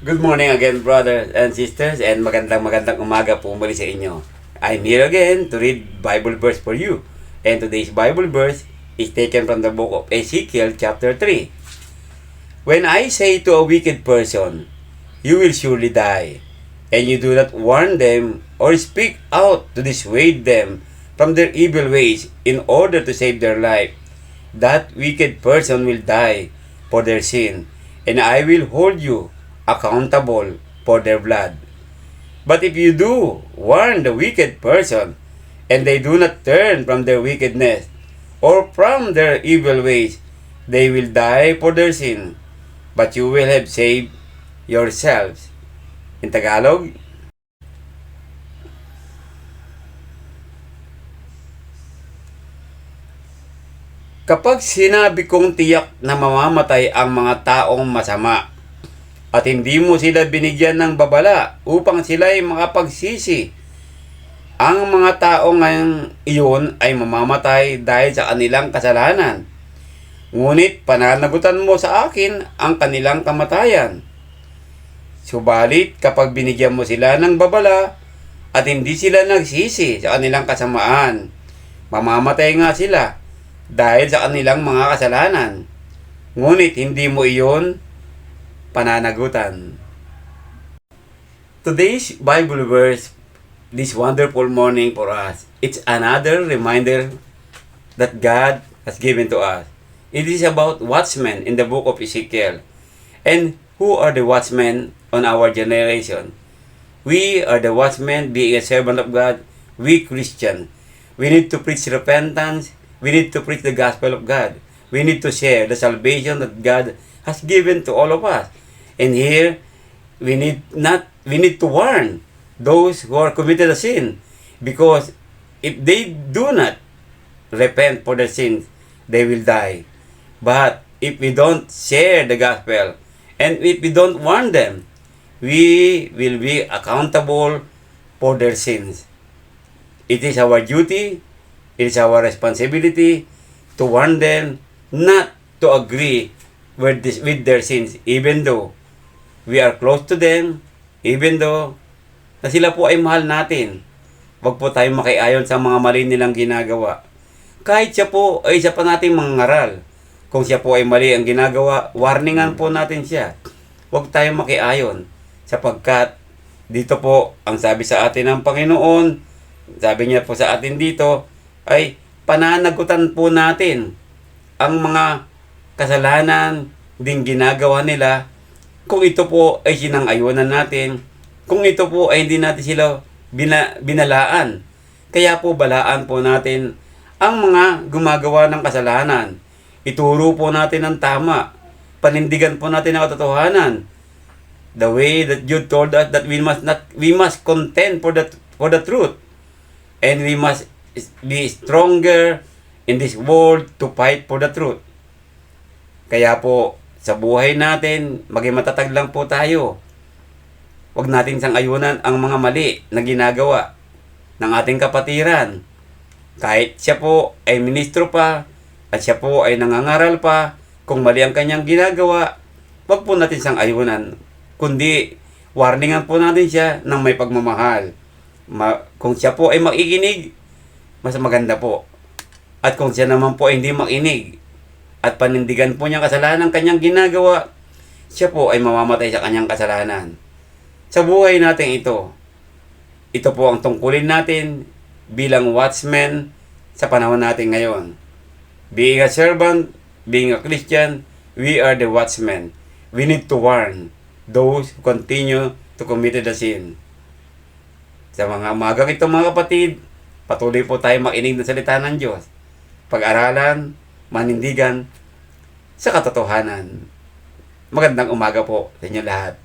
Good morning again, brothers and sisters, and magandang magandang umaga po muli sa inyo. I'm here again to read Bible verse for you. And today's Bible verse is taken from the book of Ezekiel chapter 3. When I say to a wicked person, you will surely die, and you do not warn them or speak out to dissuade them from their evil ways in order to save their life, that wicked person will die for their sin, and I will hold you accountable for their blood. But if you do warn the wicked person, and they do not turn from their wickedness or from their evil ways, they will die for their sin, but you will have saved yourselves. In Tagalog, Kapag sinabi kong tiyak na mamamatay ang mga taong masama, at hindi mo sila binigyan ng babala upang sila ay makapagsisi, ang mga tao ngayon iyon ay mamamatay dahil sa kanilang kasalanan. Ngunit pananagutan mo sa akin ang kanilang kamatayan. Subalit kapag binigyan mo sila ng babala at hindi sila nagsisi sa kanilang kasamaan, mamamatay nga sila dahil sa kanilang mga kasalanan. Ngunit hindi mo iyon pananagutan. Today's Bible verse, this wonderful morning for us, it's another reminder that God has given to us. It is about watchmen in the book of Ezekiel. And who are the watchmen on our generation? We are the watchmen, being a servant of God, we Christian. We need to preach repentance. We need to preach the gospel of God. We need to share the salvation that God has given to all of us. And here, we need not we need to warn those who are committed a sin because if they do not repent for their sins, they will die. But if we don't share the gospel and if we don't warn them, we will be accountable for their sins. It is our duty, it is our responsibility to warn them not to agree with, this, with their sins, even though we are close to them, even though na sila po ay mahal natin. Huwag po tayong makiayon sa mga mali nilang ginagawa. Kahit siya po ay isa pa nating mangaral. Kung siya po ay mali ang ginagawa, warningan po natin siya. Huwag tayong makiayon sapagkat dito po ang sabi sa atin ng Panginoon, sabi niya po sa atin dito, ay pananagutan po natin ang mga kasalanan din ginagawa nila kung ito po ay sinang-ayunan natin, kung ito po ay hindi natin sila bina, binalaan. Kaya po balaan po natin ang mga gumagawa ng kasalanan. Ituro po natin ang tama. Panindigan po natin ang katotohanan. The way that you told us that we must not we must contend for the for the truth. And we must be stronger in this world to fight for the truth. Kaya po, sa buhay natin, maging matatag lang po tayo. Huwag natin sang ayunan ang mga mali na ginagawa ng ating kapatiran. Kahit siya po ay ministro pa at siya po ay nangangaral pa, kung mali ang kanyang ginagawa, huwag po natin sang ayunan. Kundi, warningan po natin siya ng may pagmamahal. Ma- kung siya po ay makikinig, mas maganda po. At kung siya naman po ay hindi makinig, at panindigan po niya kasalanan ng kanyang ginagawa, siya po ay mamamatay sa kanyang kasalanan. Sa buhay natin ito, ito po ang tungkulin natin bilang watchman sa panahon natin ngayon. Being a servant, being a Christian, we are the watchmen. We need to warn those who continue to commit the sin. Sa mga umagang ito mga kapatid, patuloy po tayo makinig ng salita ng Diyos. Pag-aralan, manindigan sa katotohanan. Magandang umaga po sa inyo lahat.